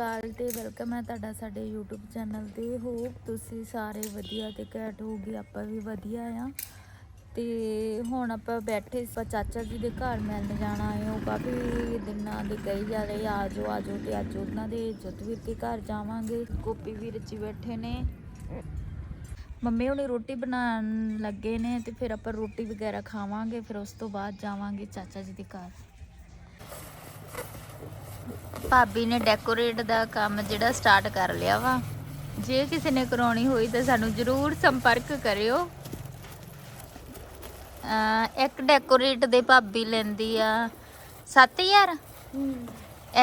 ਕਾਲ ਤੇ ਵੈਲਕਮ ਹੈ ਤੁਹਾਡਾ ਸਾਡੇ YouTube ਚੈਨਲ ਤੇ। ਹੋਪ ਤੁਸੀਂ ਸਾਰੇ ਵਧੀਆ ਤੇ ਘੈਂਟ ਹੋਗੇ ਆਪਾਂ ਵੀ ਵਧੀਆ ਆ ਤੇ ਹੁਣ ਆਪਾਂ ਬੈਠੇ ਸੀ ਚਾਚਾ ਜੀ ਦੇ ਘਰ ਮਿਲਣ ਜਾਣਾ ਹੈ। ਉਹ ਕਾਫੀ ਦਿਨਾਂ ਦੇ ਕਹੀ ਜਾ ਰਹੇ ਆ ਆਜੋ ਆਜੋ ਤੇ ਅੱਜ ਉਹਨਾਂ ਦੇ ਜਤਵੀਰ ਕੇ ਘਰ ਜਾਵਾਂਗੇ। ਗੋਪੀ ਵੀਰ ਜੀ ਬੈਠੇ ਨੇ। ਮੰਮੀ ਹੁਣੀ ਰੋਟੀ ਬਣਾਉਣ ਲੱਗੇ ਨੇ ਤੇ ਫਿਰ ਆਪਾਂ ਰੋਟੀ ਵਗੈਰਾ ਖਾਵਾਂਗੇ, ਫਿਰ ਉਸ ਤੋਂ ਬਾਅਦ ਜਾਵਾਂਗੇ ਚਾਚਾ ਜੀ ਦੇ ਘਰ। ਭਾਬੀ ਨੇ ਡੈਕੋਰੇਟ ਦਾ ਕੰਮ ਜਿਹੜਾ ਸਟਾਰਟ ਕਰ ਲਿਆ ਵਾ। ਜੇ ਕਿਸੇ ਨੇ ਕਰਾਉਣੀ ਹੋਈ ਤਾਂ ਸਾਨੂੰ ਜਰੂਰ ਸੰਪਰਕ ਕਰਿਓ। ਇੱਕ ਡੈਕੋਰੇਟ ਦੇ ਭਾਬੀ ਲੈਂਦੀ ਆ 7000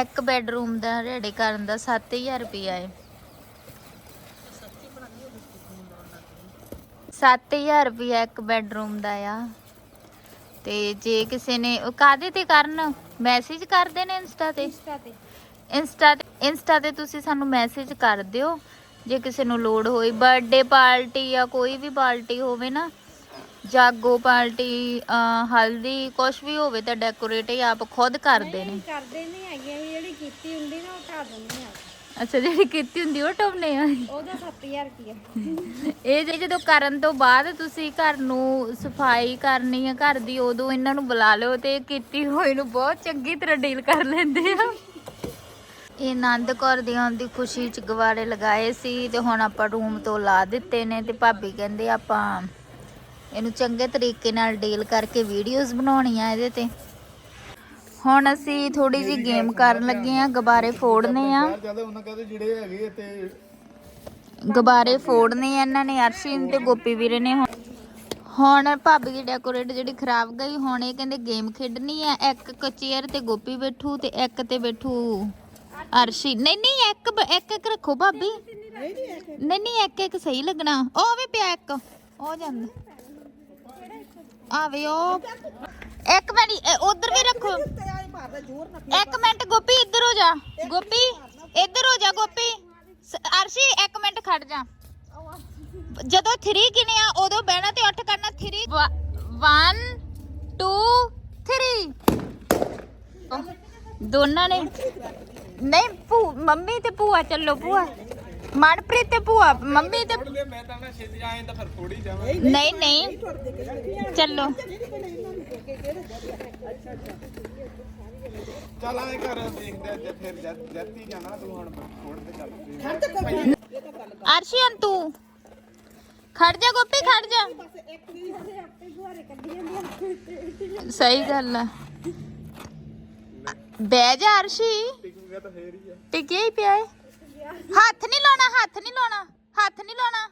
ਇੱਕ ਬੈਡਰੂਮ ਦਾ ਰੈਡੀ ਕਰਨ ਦਾ 7000 ਰੁਪਿਆ ਹੈ 7000 ਰੁਪਿਆ ਇੱਕ ਬੈਡਰੂਮ ਦਾ ਆ। ਤੇ ਜੇ ਕਿਸੇ ਨੇ ਉਹ ਕਾਦੇ ਤੇ ਕਰਨ? ਮੈਸੇਜ ਕਰਦੇ ਨੇ ਇੰਸਟਾ ਤੇ? ਇੰਸਟਾ ਤੇ। ਇੰਸਟਾ ਤੇ ਤੁਸੀਂ ਸਾਨੂੰ ਮੈਸੇਜ ਕਰ ਦਿਓ ਜੇ ਕਿਸੇ ਨੂੰ ਲੋੜ ਹੋਈ। ਬਰਥਡੇ ਪਾਰਟੀ ਜਾਂ ਕੋਈ ਵੀ ਪਾਰਟੀ ਹੋਵੇ ਨਾ ਜਾਗੋ ਪਾਰਟੀ ਹਲਦੀ ਕੁਝ ਵੀ ਹੋਵੇ ਤਾਂ ਡੈਕੋਰੇਟ ਇਹ ਆਪ ਖੁਦ ਕਰਦੇ ਨੇ ਕਰਦੇ ਨਹੀਂ ਹੈਗੇ। ਅਸੀਂ ਜਿਹੜੀ ਕੀਤੀ ਹੁੰਦੀ ਨਾ ਉਹ ਢਾ ਦਿੰਦੇ ਆ ਅੱਛਾ ਜਿਹੜੀ ਕੀਤੀ ਹੁੰਦੀ ਉਹ ਟੋਮਨੇ ਆ? ਉਹਦਾ 7000 ਰੁਪਇਆ ਇਹ ਜੇ ਜਦੋਂ ਕਰਨ ਤੋਂ ਬਾਅਦ ਤੁਸੀਂ ਘਰ ਨੂੰ ਸਫ਼ਾਈ ਕਰਨੀ ਹੈ ਘਰ ਦੀ ਉਦੋਂ ਇਹਨਾਂ ਨੂੰ ਬੁਲਾ ਲਿਓ ਤੇ ਕੀਤੀ ਹੋਈ ਨੂੰ ਬਹੁਤ ਚੰਗੀ ਤਰ੍ਹਾਂ ਡੀਲ ਕਰ ਲੈਂਦੇ ਆ। ਇਹ ਆਨੰਦ ਕੌਰ ਦੀ ਆਉਣ ਦੀ ਖੁਸ਼ੀ ਚ ਗਵਾੜੇ ਲਗਾਏ ਸੀ ਤੇ ਹੁਣ ਆਪਾਂ ਰੂਮ ਤੋਂ ਲਾ ਦਿੱਤੇ ਨੇ ਤੇ ਭਾਬੀ ਕਹਿੰਦੇ ਆਪਾਂ ਇਹਨੂੰ ਚੰਗੇ ਤਰੀਕੇ ਨਾਲ ਡੀਲ ਕਰਕੇ ਵੀਡੀਓਜ਼ ਬਣਾਉਣੀਆਂ ਇਹਦੇ ਤੇ। ਹੁਣ ਅਸੀਂ ਥੋੜੀ ਜੀ ਗੇਮ ਕਰਨ ਲੱਗੇ ਆ ਗੁਬਾਰੇ ਫੋੜਨੇ ਆ। ਜ਼ਿਆਦਾ ਉਹਨਾਂ ਕਹਿੰਦੇ ਜਿਹੜੇ ਹੈਗੇ ਤੇ ਗੁਬਾਰੇ ਫੋੜਨੇ ਆ ਇਹਨਾਂ ਨੇ ਅਰਸ਼ਿਨ ਤੇ ਗੋਪੀ ਵੀਰੇ ਨੇ ਹੁਣ। ਭਾਬੀ ਦੀ ਡੈਕੋਰੇਟ ਜਿਹੜੀ ਖਰਾਬ ਗਈ ਹੁਣ ਇਹ ਕਹਿੰਦੇ ਗੇਮ ਖੇਡਣੀ ਆ ਇੱਕ ਕ ਚੇਅਰ ਤੇ ਗੋਪੀ ਬੈਠੂ ਤੇ ਇੱਕ ਤੇ ਬੈਠੂ ਅਰਸ਼ੀ ਨਹੀਂ ਨਹੀਂ ਇੱਕ ਇੱਕ ਇੱਕ ਰੱਖੋ ਭਾਬੀ। ਨਹੀਂ ਨਹੀਂ ਇੱਕ ਇੱਕ ਸਹੀ ਲੱਗਣਾ। ਉਹ ਵੀ ਪਿਆ ਇੱਕ। ਉਹ ਜਾਂਦਾ। ਆਵੇ ਉਹ। ਇੱਕ ਮਿੰਟ ਉਧਰ ਵੀ ਰੱਖੋ। ਇੱਕ ਮਿੰਟ ਗੋਪੀ ਇੱਧਰ ਹੋ ਜਾ। ਗੋਪੀ ਇੱਧਰ ਹੋ ਜਾ ਗੋਪੀ। ਅਰਸ਼ੀ ਇੱਕ ਮਿੰਟ ਖੜ ਜਾ। ਜਦੋਂ 3 ਗਿਣਿਆ ਉਦੋਂ ਬਹਿਣਾ ਤੇ ਉੱਠ ਕਰਨਾ 3 1 2 3 ਦੋਨਾਂ ਨੇ ਨਹੀਂ ਭੂ ਮੰਮੀ ਤੇ ਭੂਆ ਚੱਲੋ ਭੂਆ। ਮਨਪ੍ਰੀਤ ਤੇ ਭੂਆ ਮੰਮੀ ਤੇ ਮੈਂ ਤਾਂ ਨਾ ਛੇਤੀ ਆਏ ਤਾਂ ਫਿਰ ਥੋੜੀ ਜਾਵਾਂ। ਨਹੀਂ ਨਹੀਂ ਚੱਲੋ। ਚੱਲ ਆਏ ਘਰ ਦੇਖਦੇ ਆ ਤੇ ਫਿਰ ਜਦ ਜੱਤੀ ਜਾਣਾ ਤੂੰ ਹੁਣ ਫੋੜ ਤੇ ਚੱਲ ਅਰਸ਼ੀਨ ਤੂੰ ਖੜ ਜਾ ਗੋਪੀ ਖੜ ਜਾ। ਸਹੀ ਗੱਲ ਆ। ਬਹਿ ਜਾ ਅਰਸ਼ੀ। ਟਿਕੂਗਾ ਤਾਂ ਫੇਰ ਹੀ ਆ। ਟਿਕਿਆ ਹੀ ਪਿਆ ਏ। ਹੱਥ ਨਹੀਂ ਲਾਉਣਾ, ਹੱਥ ਨਹੀਂ ਲਾਉਣਾ, ਹੱਥ ਨਹੀਂ ਲਾਉਣਾ।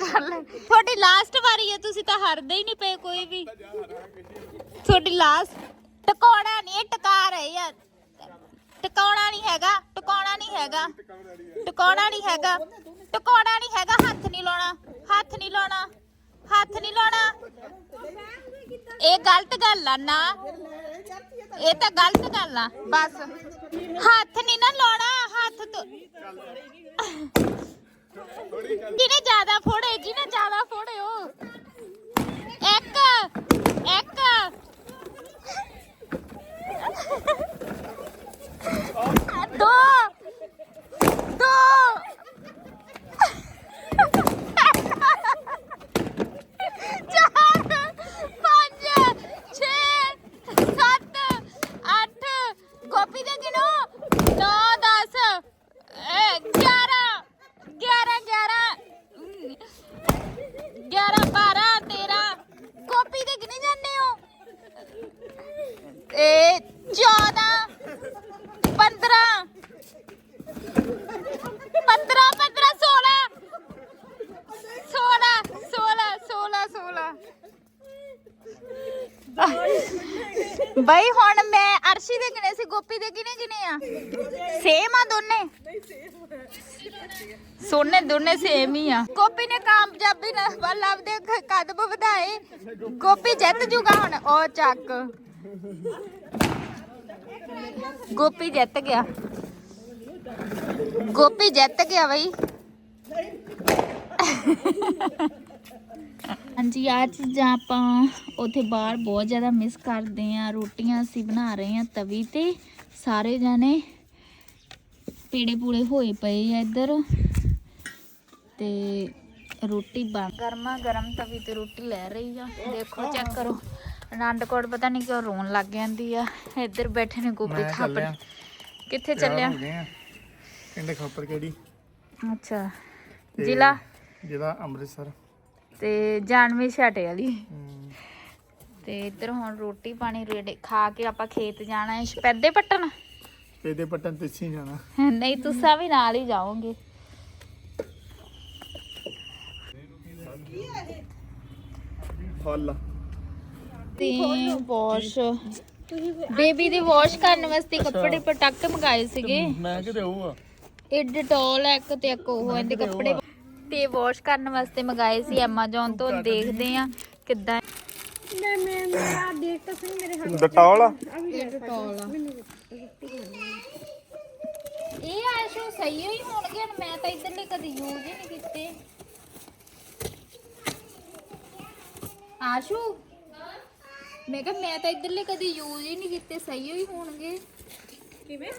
ਚੱਲ ਤੁਹਾਡੀ ਲਾਸਟ ਵਾਰੀ ਹੈ ਤੁਸੀਂ ਤਾਂ ਹਾਰਦੇ ਹੀ ਨਹੀਂ ਪਏ ਕੋਈ ਵੀ। ਤੁਹਾਡੀ ਲਾਸਟ ਟਿਕਾਉਣਾ ਨਹੀਂ, ਇਹ ਟਿਕਾ ਰਹੇ ਆ। ਟਿਕਾਉਣਾ ਨਹੀਂ ਹੈਗਾ, ਟਿਕਾਉਣਾ ਨਹੀਂ ਹੈਗਾ। ਟਿਕਾਉਣਾ ਨਹੀਂ ਹੈਗਾ, ਟਿਕਾਉਣਾ ਨਹੀਂ ਹੈਗਾ, ਹੱਥ ਨਹੀਂ ਲਾਉਣਾ, ਹੱਥ ਨਹੀਂ ਲਾਉਣਾ, ਹੱਥ ਨਹੀਂ ਲਾਉਣਾ। ਇਹ ਗਲਤ ਗੱਲ ਆ ਨਾ। ਇਹ ਤਾਂ ਗਲਤ ਗੱਲ ਆ। ਬਸ। ਹੱਥ ਨਹੀਂ ਨਾ ਲਾਉਣਾ, ਹੱਥ ਤੋਂ ਜਿਹਨੇ ਜ਼ਿਆਦਾ ਫੋੜੇ, ਜਿਹਨੇ ਜ਼ਿਆਦਾ ਫੋੜੇ ਉਹ। ਇੱਕ ਇੱਕ। ਬਈ ਹੁਣ ਮੈਂ ਅਰਸ਼ੀ ਦੇ ਗਿਣੇ ਸੀ, ਗੋਪੀ ਦੇ ਗਿਣੇ ਗਿਣੇ ਆ? ਸੇਮ ਆ ਦੋਨੇ? ਸੋਨੇ ਦੋਨੇ ਸੇਮ ਹੀ ਆ। ਗੋਪੀ ਨੇ ਕਾਮਯਾਬੀ ਨਾਲ ਵੱਲ ਆਪਦੇ ਕਦਮ ਵਧਾਏ। ਗੋਪੀ ਜਿੱਤ ਜੂਗਾ ਹੁਣ, ਉਹ ਚੱਕ। ਗੋਪੀ ਜਿੱਤ ਗਿਆ। ਗੋਪੀ ਜਿੱਤ ਗਿਆ ਬਈ। ਹਾਂਜੀ ਆ ਚੀਜ਼ਾਂ ਆਪਾਂ ਉੱਥੇ ਬਾਹਰ ਬਹੁਤ ਜ਼ਿਆਦਾ ਮਿਸ ਕਰਦੇ ਆ ਰੋਟੀਆਂ ਅਸੀਂ ਬਣਾ ਰਹੇ ਆ ਤਵੀ ਤੇ। ਸਾਰੇ ਜਾਣੇ ਪੇੜੇ ਪੂੜੇ ਹੋਏ ਪਏ ਆ ਇੱਧਰ। ਤੇ ਰੋਟੀ ਬਣ ਗਰਮਾ ਗਰਮ ਤਵੀ ਤੇ ਰੋਟੀ ਲੈ ਰਹੀ ਆ। ਦੇਖੋ ਚੈੱਕ ਕਰੋ। ਆਨੰਦਕੋਟ ਪਤਾ ਨਹੀਂ ਕਿਉਂ ਰੋਣ ਲੱਗ ਜਾਂਦੀ ਆ। ਇੱਧਰ ਬੈਠੇ ਨੇ ਗੋਪੀ ਚੱਲਿਆ। ਕਿੱਥੇ ਚੱਲਿਆ? ਪਿੰਡ ਖਾਪਰ ਕਿਹੜੀ? ਅੱਛਾ। ਜ਼ਿਲ੍ਹਾ? ਜ਼ਿਲ੍ਹਾ ਅੰਮ੍ਰਿਤਸਰ। ਤੇ ਜਾਨਵੀ ਛਾਟੇ ਵਾਲੀ। ਤੇ ਇੱਧਰ ਹੁਣ ਰੋਟੀ ਪਾਣੀ ਰੇੜੇ ਖਾ ਕੇ ਆਪਾਂ ਖੇਤ ਜਾਣਾ ਹੈ ਸਪੈਦੇ ਪੱਟਣ। ਇਹਦੇ ਪੱਟਨ ਤੇ ਸੀ ਜਾਣਾ। ਨਹੀਂ ਤੁਸੀਂ ਵੀ ਨਾਲ ਹੀ ਜਾਓਗੇ। ਫੁੱਲ। ਤੇ ਵਾਸ਼ ਬੇਬੀ ਦੇ ਵਾਸ਼ ਕਰਨ ਵਾਸਤੇ ਕੱਪੜੇ ਪਟਾਕੇ ਮੰਗਾਏ ਸੀਗੇ। ਮੈਂ ਕਿਤੇ ਉਹ ਆ। ਇਹ ਡਟੋਲ ਇੱਕ ਤੇ ਇੱਕ ਉਹ ਇਹਦੇ ਕੱਪੜੇ ਤੇ ਵਾਸ਼ ਕਰਨ ਵਾਸਤੇ ਮੰਗਾਏ ਸੀ Amazon ਤੋਂ ਦੇਖਦੇ ਆ ਕਿੱਦਾਂ ਮੈਂ ਮੈਂ ਮੇਰਾ ਦੇਖ ਤਾਂ ਸਹੀ ਮੇਰੇ ਹੱਥ ਡਟੌਲ ਇਹ ਡਟੋਲ ਆ ਇਹ ਆਸ਼ੂ ਸਹੀ ਹੀ ਹੋਣਗੇ ਹੁਣ ਮੈਂ ਤਾਂ ਇਧਰਲੇ ਕਦੀ ਯੂਜ਼ ਹੀ ਨਹੀਂ ਕੀਤੇ। ਆਸ਼ੂ ਮੈਂ ਕਿਹਾ ਮੈਂ ਤਾਂ ਇਧਰਲੇ ਕਦੀ ਯੂਜ਼ ਹੀ ਨਹੀਂ ਕੀਤੇ ਸਹੀ ਹੀ ਹੋਣਗੇ। ਕਿਵੇਂ?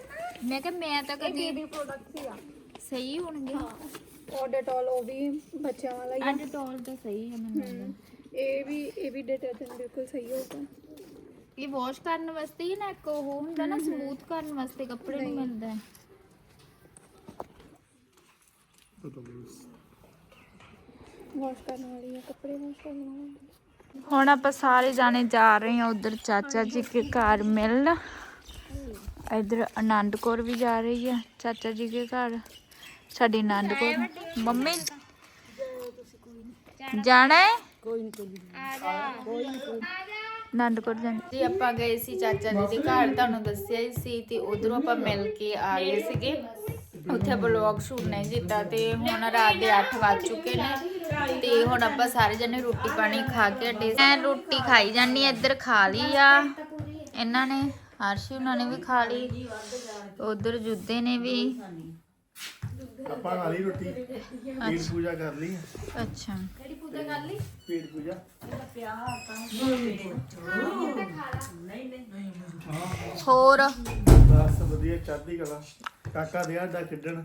ਮੈਂ ਕਿਹਾ ਮੈਂ ਤਾਂ ਕਦੀ ਬੇਬੀ ਪ੍ਰੋਡਕਟ ਹੀ ਆ? ਸਹੀ ਹੋਣਗੇ। ਉਹ ਡੈਟੋਲ ਉਹ ਵੀ ਬੱਚਿਆਂ ਵਾਲਾ ਹੀ ਆ। ਆ ਡਟੋਲ ਤਾਂ ਸਹੀ ਹੈ ਮੈਨੂੰ ਲੱਗਦਾ ਇਹ ਵੀ ਇਹ ਵੀ ਡਿਟਰਜੈਂਟ ਬਿਲਕੁਲ ਸਹੀ ਹੋਊਗਾ ਇਹ ਵਾਸ਼ ਕਰਨ ਵਾਸਤੇ ਹੀ ਨਾ ਇੱਕ ਉਹ ਹੁੰਦਾ ਨਾ ਸਮੂਥ ਕਰਨ ਵਾਸਤੇ ਕੱਪੜੇ ਨੂੰ ਮਿਲਦਾ ਹੈ ਵਾਸ਼ ਕਰਨ ਵਾਲੀ ਆ ਕੱਪੜੇ ਵਾਸ਼ ਕਰਨ ਵਾਲੀ ਹੁਣ ਆਪਾਂ ਸਾਰੇ ਜਾਣੇ ਜਾ ਰਹੇ ਹਾਂ ਉਧਰ ਚਾਚਾ ਜੀ ਕੇ ਘਰ ਮਿਲਣ। ਇਧਰ ਆਨੰਦ ਕੌਰ ਵੀ ਜਾ ਰਹੀ ਹੈ ਚਾਚਾ ਜੀ ਕੇ ਘਰ। ਸਾਡੀ ਆਨੰਦ ਕੌਰ ਮੰਮੀ, ਜਾਣਾ ਹੈ? ਆਨੰਦ ਕੌਰ ਜਾਣਾ। ਜੀ, ਆਪਾਂ ਗਏ ਸੀ ਚਾਚਾ ਜੀ ਦੇ ਘਰ, ਤੁਹਾਨੂੰ ਦੱਸਿਆ ਹੀ ਸੀ ਤੇ ਉਧਰੋਂ ਆਪਾਂ ਮਿਲ ਕੇ ਆ ਗਏ ਸੀਗੇ। ਉੱਥੇ ਬਲੌਗ ਸ਼ੂਟ ਨਹੀਂ ਕੀਤਾ ਤੇ ਹੁਣ ਰਾਤ ਦੇ 8 ਵੱਜ ਚੁੱਕੇ ਨੇ ਤੇ ਹੁਣ ਆਪਾਂ ਸਾਰੇ ਜਣੇ ਰੋਟੀ ਪਾਣੀ ਖਾ ਕੇ ਹਟੇ ਮੈਂ ਰੋਟੀ ਖਾਈ ਜਾਨੀ ਇੱਧਰ ਖਾ ਲਈ ਆ। ਇਹਨਾਂ ਨੇ ਹਰਸ਼ੀ ਉਹਨਾਂ ਨੇ ਵੀ ਖਾ ਲਈ, ਉਧਰ ਜੁੱਦੇ ਨੇ ਵੀ। ਆਪਾਂ ਖਾ ਲਈ ਰੋਟੀ। ਪੀੜ ਪੂਜਾ ਕਰ ਲਈ ਅੱਛਾ। ਪੀੜ ਪੂਜਾ ਹੋਰ? ਬਸ ਵਧੀਆ ਚੜ੍ਹਦੀ ਕਲਾ। ਕਾਕਾ ਦੇ ਆਡਾ ਖੇਡਣ।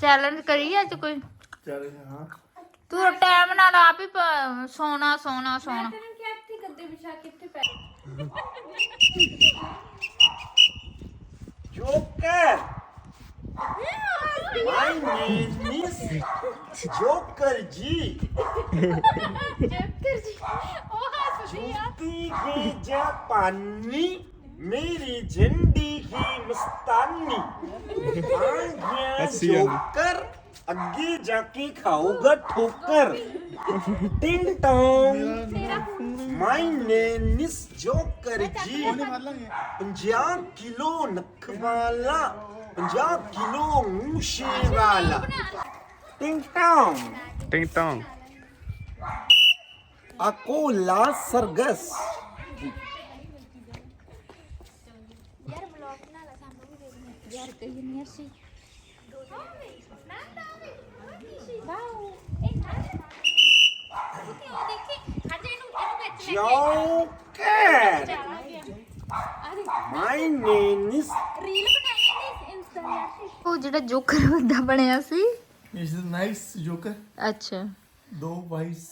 ਚੈਲੰਜ ਕਰੀ ਅੱਜ ਕੋਈ? ਚੱਲ ਹਾਂ। ਤੂੰ ਟਾਈਮ ਨਾਲ ਆਪ ਹੀ ਪ- ਸੋਣਾ ਸੋਣਾ ਸੋਣਾ। Joker! My name is Joker G. जूती की जापानी मेरी झंडी की मस्तानी जोकर अग्गे जाके खाओगा ठोकर टिंग Tong my name is joker ji Punjab kilo नखमाला 50 kilo ਮੂਸ਼ੇ ਵਾਲਾ ਟਿੰਗ ਟੌਂਗ ਟਿੰਗ ਟੌਂਗ ਅਕੋਲਾ ਸਰਗਸ। ਯਾਰ ਕਹੀ ਨਹੀਂ ਅਸੀਂ ਜੋਕਰ ਮਾਈ ਨੇਮ ਇਜ਼ ਉਹ ਜਿਹੜਾ ਜੋਕਰ ਬੰਦਾ ਬਣਿਆ ਸੀ? ਇਸ ਨਾਈਸ ਜੋਕਰ ਅੱਛਾ। ਦੋ wise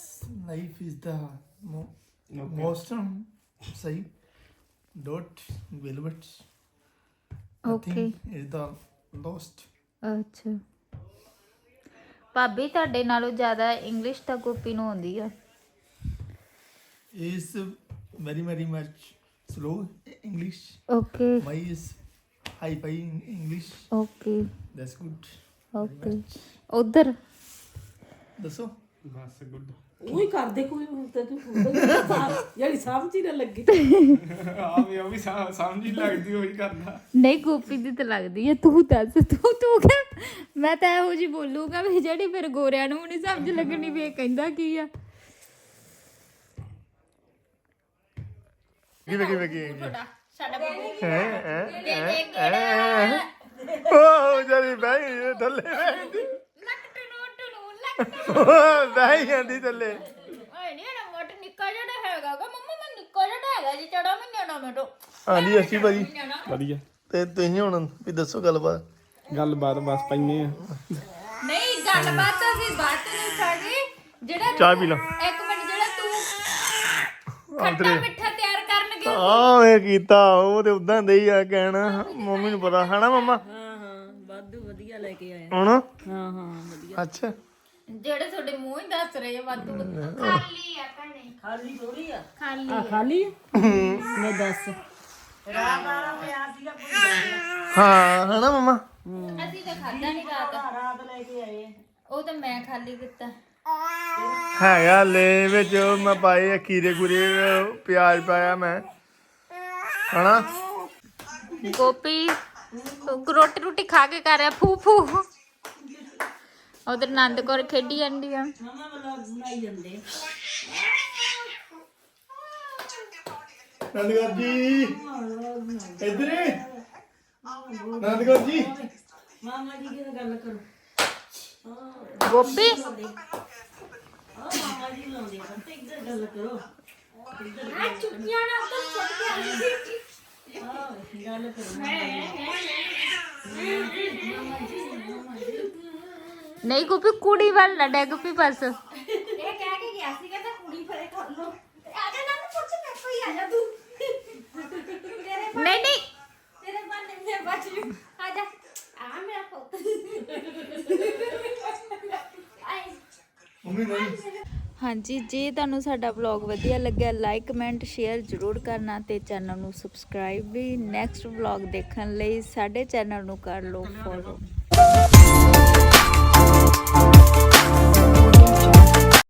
life is the most ਸਹੀ। Dot velvet okay is the lost ਅੱਛਾ। ਭਾਬੀ ਤੁਹਾਡੇ ਨਾਲੋਂ ਜ਼ਿਆਦਾ ਇੰਗਲਿਸ਼ ਤਾਂ ਗੋਪੀ ਨੂੰ ਆਉਂਦੀ ਆ। Is very very much slow English. Okay is high by in English. Okay That's good. Okay ਉਧਰ ਦੱਸੋ। ਉਹੀ ਕਰਦੇ ਕੋਈ ਹੁਣ ਤੇ ਤੂੰ ਜਿਹੜੀ ਸਮਝ ਹੀ ਨਾ ਲੱਗੀ। ਆ ਵੀ ਉਹ ਵੀ ਸਮਝ ਹੀ ਲੱਗਦੀ ਉਹੀ ਕਰਦਾ। ਨਹੀਂ ਗੋਪੀ ਦੀ ਤਾਂ ਲੱਗਦੀ ਹੈ ਤੂੰ ਦੱਸ ਤੂੰ ਤੂੰ ਕਹਿ ਮੈਂ ਤਾਂ ਇਹੋ ਜੀ ਬੋਲੂਗਾ ਵੀ ਜਿਹੜੀ ਫਿਰ ਗੋਰਿਆਂ ਨੂੰ ਨਹੀਂ ਸਮਝ ਲੱਗਣੀ ਵੀ ਇਹ ਕਹਿੰਦਾ ਕੀ ਆ। ਕਿਵੇਂ ਕਿਵੇਂ ਕੀ ਸਾਡਾ ਉਹ ਜਰੀ ਬਈ ਥੱਲੇ ਬੈਠੀ ਬਈ ਜਾਂਦੀ ਥੱਲੇ। ਓਏ ਨਹੀਂ ਨਾ ਮੋਟ ਨਿੱਕਾ ਜਿਹੜਾ ਹੈਗਾ ਗਾ। ਮੰਮਾ ਮੈਂ ਨਿੱਕਾ ਜਿਹੜਾ ਹੈਗਾ ਜੀ ਚੜਾ ਮੈਂ ਨਿਆਣਾ ਮੈਂ ਤੋਂ ਹਾਂਜੀ ਅੱਛੀ ਭਾਜੀ। ਵਧੀਆ। ਤੇ ਤੁਸੀਂ ਹੁਣ ਵੀ ਦੱਸੋ ਗੱਲਬਾਤ? ਗੱਲਬਾਤ ਬਸ ਪੈਨੇ ਆ। ਨਹੀਂ ਗੱਲਬਾਤ ਤਾਂ ਅਸੀਂ ਬਾਤ ਨਹੀਂ ਸਾਡੀ ਜਿਹੜਾ ਚਾਹ ਪੀ ਲਾ। ਇੱਕ ਮਿੰਟ ਜਿਹੜਾ ਤੂੰ ਖੱਟਾ ਮਿੱਠਾ ਤਿਆਰ ਕਰਨ ਗਿਆ ਆ ਇਹ ਕੀਤਾ ਉਹ ਤੇ ਉਦਾਂ ਦੇ ਹੀ ਆ ਕਹਿਣਾ। ਮੰਮੀ ਨੂੰ ਪਤਾ ਹਨਾ ਮਮਾ? ਵਾਧੂ ਵਧੀਆ ਲੈ ਕੇ ਆਇਆ ਹੁਣ? ਹਾਂ ਹਾਂ ਵਧੀਆ। ਅੱਛਾ। ਜਿਹੜੇ ਤੁਹਾਡੇ ਮੂੰਹ ਹੀ ਦੱਸ ਰਹੇ ਆ ਵਾਧੂ ਖਾਲੀ ਆ ਭੈਣੇ। ਖਾਲੀ ਥੋੜੀ ਆ? ਖਾਲੀ ਆ। ਖਾਲੀ ਆ? ਮੈਂ ਦੱਸ। ਹਾਂ ਹਨਾ ਮਮਾ? ਅਸੀਂ ਤਾਂ ਖਾਦਾ ਨਹੀਂ ਰਾਤ। ਰਾਤ ਲੈ ਕੇ ਆਏ। ਉਹ ਤਾਂ ਮੈਂ ਖਾਲੀ ਕੀਤਾ। ਹੈਗਾ ਲੈ ਵਿੱਚ ਉਹ ਮੈਂ ਪਾਏ ਖੀਰੇ ਖੁਰੇ ਪਿਆਜ਼ ਪਾਇਆ ਮੈਂ। ਹਨਾ? ਗੋਪੀ ਰੋਟੀ ਰੋਟੀ ਖਾ ਕੇ ਕਰ ਰਿਹਾ ਫੂ ਫੂ। ਉਧਰ ਆਨੰਦ ਕੌਰ ਖੇਡੀ ਜਾਂਦੀ ਆ। ਮਮਾ ਬਲੌਗ ਬਣਾਈ ਜਾਂਦੇ ਨੰਦਗੜ ਜੀ ਇੱਧਰ ਨੰਦਗੜ ਜੀ। ਮਾਮਾ ਜੀ ਕੀ ਗੱਲ ਕਰੋ? ਗੋਪੀ? ਮਾਮਾ ਜੀ ਲਾਉਂਦੇ ਆ। ਤੇ ਇੱਧਰ ਗੱਲ ਕਰੋ। ਆ ਚੁੱਕੀਆਂ ਨਾ ਉੱਧਰ ਸੁੱਟ ਕੇ ਨਹੀਂ ਗੋਪੀ ਕੁੜੀ ਵੱਲ ਨਾ ਡੈਗ ਪਈ ਬਸ। ਇਹ ਕਹਿ ਕੇ ਗਿਆ ਸੀ ਕਹਿੰਦਾ ਕੁੜੀ ਫਰੇ ਕਰ ਲੋ ਆ ਜਾ ਨਾ ਪੁੱਛ ਮੈਂ ਕੋਈ ਆ ਜਾ ਤੂੰ। ਤੇਰੇ ਨਹੀਂ ਨਹੀਂ। ਤੇਰੇ ਬੰਨੇ ਮੈਂ ਬਚ ਜੂ। ਆ ਜਾ। ਆ ਮੇਰਾ ਪੁੱਤ। ਆਏ ਹਾਂਜੀ, ਜੇ ਤੁਹਾਨੂੰ ਸਾਡਾ ਵਲੌਗ ਵਧੀਆ ਲੱਗਿਆ ਲਾਈਕ ਕਮੈਂਟ ਸ਼ੇਅਰ ਜ਼ਰੂਰ ਕਰਨਾ ਤੇ ਚੈਨਲ ਨੂੰ ਸਬਸਕ੍ਰਾਈਬ ਵੀ ਨੈਕਸਟ ਵਲੌਗ ਦੇਖਣ ਲਈ ਸਾਡੇ ਚੈਨਲ ਨੂੰ ਕਰ ਲਓ ਫੋਲੋ